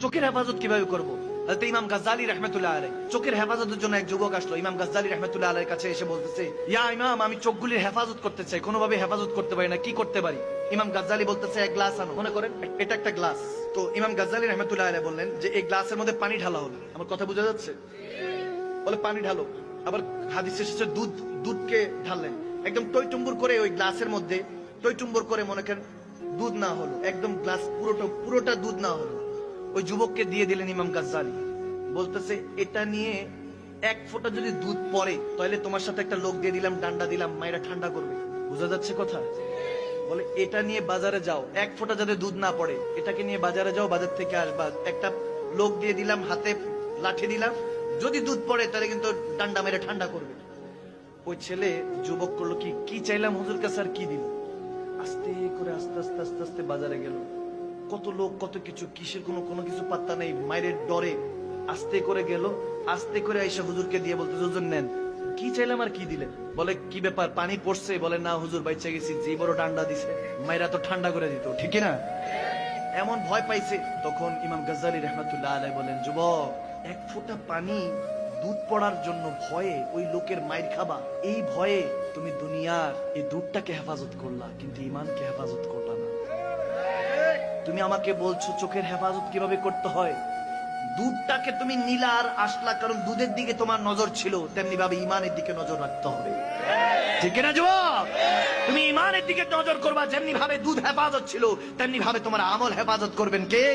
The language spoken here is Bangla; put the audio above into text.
চোখের হেফাজত কীভাবে করব? হযরত ইমাম গাজ্জালি রাহমাতুল্লাহ আলাইহি। চোখের হেফাজতের জন্য এক যুবক আসলো। ইমাম গাজ্জালি রাহমাতুল্লাহ আলাইহির কাছে এসে বলতেছে, ইয়া ইমাম, আমি চোখগুলির হেফাজত করতে চাই। কোনোভাবে হেফাজত করতে পারি না। কি করতে পারি? ইমাম গাজ্জালি বলতেছে, এক গ্লাস আনো। মনে করেন, এটা একটা গ্লাস। তো ইমাম গাজ্জালি রাহমাতুল্লাহ আলাইহি বললেন যে, এই গ্লাসের মধ্যে পানি ঢালা হলো। আমার কথা বোঝা যাচ্ছে? বলে, পানি ঢালো। আবার হাদিস এসেছে, দুধ, দুধকে ঢাললেন। একদম টইটুম্বুর করে ওই গ্লাসের মধ্যে, টইটুম্বুর করে মনে করেন, দুধ না হলো। একদম গ্লাস পুরোটা পুরোটা দুধ না হলো। ওই যুবককে দিয়ে দিলেন ইমাম গাজ্জালি। বলতেছে, এটা নিয়ে এক ফোঁটা যদি দুধ পড়ে, তাহলে তোমার সাথে একটা লোক দিয়ে দিলাম, ডান্ডা দিলাম, মায়েরা ঠান্ডা করবে। বোঝা যাচ্ছে কথা? বলে, এটা নিয়ে বাজারে যাও, এক ফোঁটা যাতে দুধ না পড়ে, এটাকে নিয়ে বাজারে যাও, বাজার থেকে আসবা। একটা লোক দিয়ে দিলাম, হাতে লাঠি দিলাম, যদি দুধ পড়ে, তাহলে কিন্তু ডান্ডা মেরে ঠান্ডা করবে। ওই ছেলে যুবক করল কি? কি চাইলাম হুজুর কাছে আর কি দিল আস্তে করে আস্তে আস্তে আস্তে আস্তে বাজারে গেল। কত লোক, কত কিছু, কিসের কোনো কোনো কিছু পাত্তা নেই। মায়ের ডরে আস্তে করে গেল, আস্তে করে আইসা হুজুরকে দিয়ে বলতে হুজুর, নেন। কি চাইলাম আর কি দিলেন? বলে, কি ব্যাপার, পানি পড়ছে? বলে, না হুজুর, বাইচে গেছি যে বড় ডান্ডা দিছে, মায়েরা তো ঠান্ডা করে দিত, ঠিক না? এমন ভয় পাইছে। তখন ইমাম গাজ্জালি রহমাতুল্লাহ আলাই বলেন, যুবক, এক ফোঁটা পানি দুধ পড়ার জন্য ভয়ে ওই লোকের মায়ের খাবা। এই ভয়ে তুমি দুনিয়ার এই দুধটাকে হেফাজত করলা, কিন্তু ইমানকে হেফাজত করলা তুমি আমাকে বলছো চোখের হেফাজত কীভাবে করতে হয়? দুধটাকে তুমি নিলা আর আসলা কারণ দুধের দিকে তোমার নজর ছিল, তেমনি ভাবে ইমানের দিকে নজর রাখতে হবে। ঠিক না যুবক? তুমি ইমানের দিকে নজর করবা, যেমনি ভাবে দুধ হেফাজত ছিল, তেমনি ভাবে তোমার আমল হেফাজত করবেন কে?